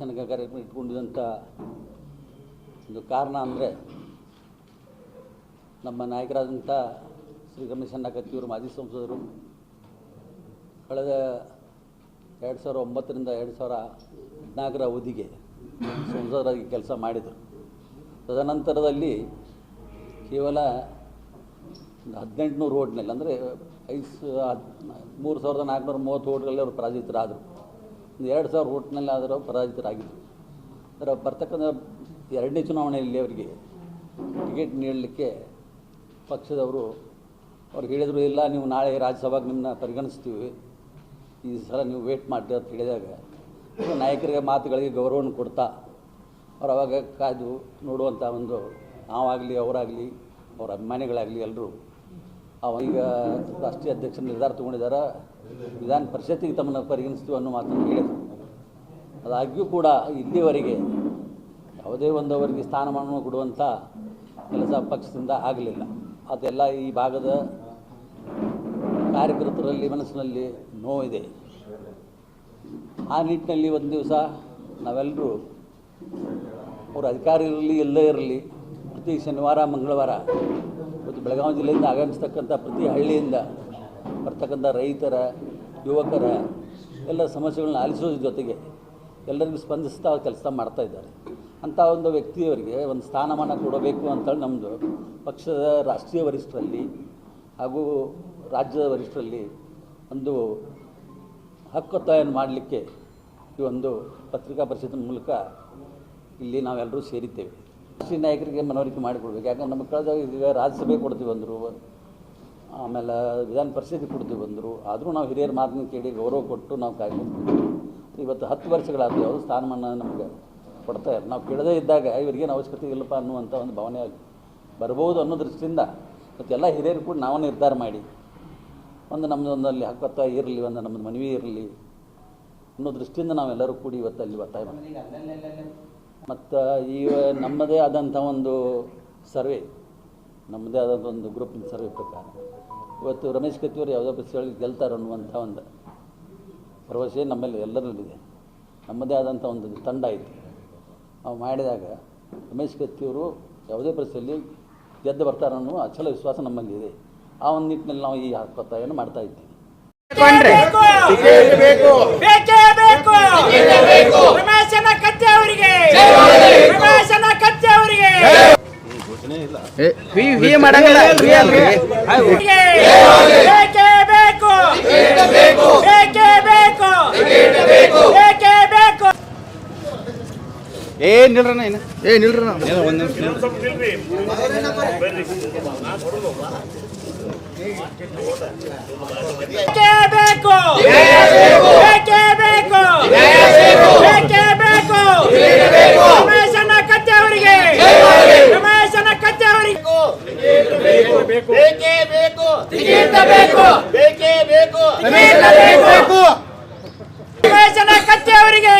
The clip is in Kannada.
ಕಾರ್ಯಕ್ರಮ ಇಟ್ಕೊಂಡಿದ್ದಂಥ ಒಂದು ಕಾರಣ ಅಂದರೆ ನಮ್ಮ ನಾಯಕರಾದಂಥ ಶ್ರೀ ರಮೇಶ್ ಅಣ್ಣ ಕತ್ತಿಯವರು ಮಾಜಿ ಸಂಸದರು. ಕಳೆದ ಎರಡು ಸಾವಿರ ಒಂಬತ್ತರಿಂದ ಎರಡು ಸಾವಿರ ಹದಿನಾಲ್ಕರ ಅವಧಿಗೆ ಸಂಸದರಾಗಿ ಕೆಲಸ ಮಾಡಿದರು. ತದನಂತರದಲ್ಲಿ ಕೇವಲ ಒಂದು ಹದಿನೆಂಟುನೂರು ಓಟ್ನಲ್ಲಿ, ಅಂದರೆ ಐದು ಮೂರು ಸಾವಿರದ ನಾಲ್ಕುನೂರ ಮೂವತ್ತು ಓಟ್ಗಳಲ್ಲಿ ಅವರು ಪರಾಜಿತರಾದರು. ಒಂದು ಎರಡು ಸಾವಿರ ಓಟ್ನಲ್ಲಿ ಆದರೂ ಪರಾಜಿತರಾಗಿದ್ದರು ಅದರ ಬರ್ತಕ್ಕಂಥ ಎರಡನೇ ಚುನಾವಣೆಯಲ್ಲಿ ಅವರಿಗೆ ಟಿಕೆಟ್ ನೀಡಲಿಕ್ಕೆ ಪಕ್ಷದವರು ಅವ್ರು ಹೇಳಿದರು, ಇಲ್ಲ, ನೀವು ನಾಳೆ ರಾಜ್ಯಸಭೆಗೆ ನಿಮ್ಮನ್ನ ಪರಿಗಣಿಸ್ತೀವಿ. ಈ ಸಲ ನೀವು ವೇಟ್ ಮಾಡಿ ಅಂತ ಹೇಳಿದಾಗ ನಾಯಕರಿಗೆ ಮಾತುಗಳಿಗೆ ಗೌರವವನ್ನು ಕೊಡ್ತಾ ಅವ್ರು ಅವಾಗ ಕಾಯ್ದು ನೋಡುವಂಥ ಒಂದು ನಾವಾಗಲಿ, ಅವರಾಗಲಿ, ಅವರ ಅಭಿಮಾನಿಗಳಾಗಲಿ ಎಲ್ಲರೂ ಈಗ ರಾಷ್ಟ್ರೀಯ ಅಧ್ಯಕ್ಷ ನಿರ್ಧಾರ ತೊಗೊಂಡಿದ್ದಾರೆ ವಿಧಾನ ಪರಿಷತ್ತಿಗೆ ತಮ್ಮನ್ನು ಪರಿಗಣಿಸ್ತೀವಿ ಅನ್ನೋ ಮಾತನ್ನು ಹೇಳಿದರು. ಅದಾಗ್ಯೂ ಕೂಡ ಇಲ್ಲಿವರೆಗೆ ಯಾವುದೇ ಒಂದು ಅವರಿಗೆ ಸ್ಥಾನಮಾನ ಕೊಡುವಂಥ ಕೆಲಸ ಪಕ್ಷದಿಂದ ಆಗಲಿಲ್ಲ. ಅದೆಲ್ಲ ಈ ಭಾಗದ ಕಾರ್ಯಕರ್ತರಲ್ಲಿ ಮನಸ್ಸಿನಲ್ಲಿ ನೋವಿದೆ ಆ ನಿಟ್ಟಿನಲ್ಲಿ ಒಂದು ದಿವಸ ನಾವೆಲ್ಲರೂ ಅವರು ಅಧಿಕಾರಿ ಇರಲಿ ಎಲ್ಲೇ ಇರಲಿ, ಪ್ರತಿ ಶನಿವಾರ, ಮಂಗಳವಾರ ಬೆಳಗಾವಿ ಜಿಲ್ಲೆಯಿಂದ ಆಗಮಿಸ್ತಕ್ಕಂಥ ಪ್ರತಿ ಹಳ್ಳಿಯಿಂದ ಬರ್ತಕ್ಕಂಥ ರೈತರ, ಯುವಕರ ಎಲ್ಲ ಸಮಸ್ಯೆಗಳನ್ನ ಆಲಿಸೋದ್ರ ಜೊತೆಗೆ ಎಲ್ಲರಿಗೂ ಸ್ಪಂದಿಸ್ತಾ ಕೆಲಸ ಮಾಡ್ತಾ ಇದ್ದಾರೆ. ಅಂಥ ಒಂದು ವ್ಯಕ್ತಿಯವರಿಗೆ ಒಂದು ಸ್ಥಾನಮಾನ ಕೊಡಬೇಕು ಅಂತೇಳಿ ನಮ್ಮದು ಪಕ್ಷದ ರಾಷ್ಟ್ರೀಯ ವರಿಷ್ಠರಲ್ಲಿ ಹಾಗೂ ರಾಜ್ಯದ ವರಿಷ್ಠರಲ್ಲಿ ಒಂದು ಹಕ್ಕೊತ್ತಾಯವನ್ನು ಮಾಡಲಿಕ್ಕೆ ಈ ಒಂದು ಪತ್ರಿಕಾ ಪರಿಷತ್ತಿನ ಮೂಲಕ ಇಲ್ಲಿ ನಾವೆಲ್ಲರೂ ಸೇರಿದ್ದೇವೆ. ರಾಷ್ಟ್ರೀಯ ನಾಯಕರಿಗೆ ಮನವರಿಕೆ ಮಾಡಿಕೊಡ್ಬೇಕು. ಯಾಕಂದ್ರೆ ನಮಗೆ ಕಳೆದ ಈಗ ರಾಜ್ಯಸಭೆ ಕೊಡ್ತೀವಿ ಅಂದರು, ಆಮೇಲೆ ವಿಧಾನ ಪರಿಷತ್ತಿಗೆ ಕೊಡ್ತೀವಿ ಬಂದರು ಆದರೂ ನಾವು ಹಿರಿಯರ ಮಾತನ್ನು ಕೇಳಿ ಗೌರವ ಕೊಟ್ಟು ನಾವು ಕಾಯ್ದು ಇವತ್ತು ಹತ್ತು ವರ್ಷಗಳಾದ ಯಾವುದು ಸ್ಥಾನಮಾನ ನಮಗೆ ಕೊಡ್ತಾ ಇಲ್ಲ ನಾವು ಕೇಳದೇ ಇದ್ದಾಗ ಇವರಿಗೇನು ಅವಶ್ಯಕತೆ ಇಲ್ಲಪ್ಪ ಅನ್ನುವಂಥ ಒಂದು ಭಾವನೆ ಬರ್ಬೋದು ಅನ್ನೋ ದೃಷ್ಟಿಯಿಂದ ಮತ್ತೆಲ್ಲ ಹಿರಿಯರು ಕೂಡ ನಾವು ನಿರ್ಧಾರ ಮಾಡಿ, ಒಂದು ನಮ್ಮದು ಒಂದಲ್ಲಿ ಹಕ್ಕೊತ್ತ ಇರಲಿ, ಒಂದು ನಮ್ಮದು ಮನವಿ ಇರಲಿ ಅನ್ನೋ ದೃಷ್ಟಿಯಿಂದ ನಾವೆಲ್ಲರೂ ಕೂಡಿ ಇವತ್ತು ಅಲ್ಲಿ ಒತ್ತಾಯ ಮಾಡ್ತೀವಿ. ಮತ್ತು ಈ ನಮ್ಮದೇ ಆದಂಥ ಒಂದು ಸರ್ವೆ ನಮ್ಮದೇ ಆದಂಥ ಒಂದು ಗ್ರೂಪಿನ ಸರ್ವೆ ಪ್ರಕಾರ. ಇವತ್ತು ರಮೇಶ್ ಕತ್ತಿಯವರು ಯಾವುದೋ ಬಸ್ಸಲ್ಲಿ ಗೆಲ್ತಾರೆ ಅನ್ನುವಂಥ ಒಂದು ಭರವಸೆ ನಮ್ಮಲ್ಲಿ ಎಲ್ಲರಲ್ಲಿದೆ. ನಮ್ಮದೇ ಆದಂಥ ಒಂದು ತಂಡ ಇತ್ತು ನಾವು ಮಾಡಿದಾಗ ರಮೇಶ್ ಕತ್ತಿಯವರು ಯಾವುದೇ ಪರಿಸ್ಥಿತಿಯಲ್ಲಿ ಗೆದ್ದು ಬರ್ತಾರೆ ಅನ್ನೋ ಅಚಲ ವಿಶ್ವಾಸ ನಮ್ಮಲ್ಲಿ ಇದೆ ಆ ಒಂದು ನಿಟ್ಟಿನಲ್ಲಿ ನಾವು ಈ ಹಕ್ಕೊತ್ತಾಯನ್ನು ಮಾಡ್ತಾ ಇದ್ದೀವಿ ಬೇಕೇ ಬೇಕು ರಮೇಶನ ಕತ್ತೆ ಅವರಿಗೆ ರಮೇಶನ ಕತ್ತೆ ಅವರಿಗೆ ಬೇಕೇ ಬೇಕು ಬೇಕೇ ಬೇಕು ಬೇಕೇ ಬೇಕು ಏ ನಿಲ್ರಣ ಏನ ಏ ನಿಲ್ರಣ ಒಂದು ನಿಮಿಷ ಬೇಕೇ ಬೇಕು ಬೇಕೇ ಬೇಕು. ಸಿಗಿಂತ ಬೇಕು ಬೇಕೇ. ಬೇಕು ಬೇಕು ಬೇಕು ಕತ್ತೆ ಅವರಿಗೆ.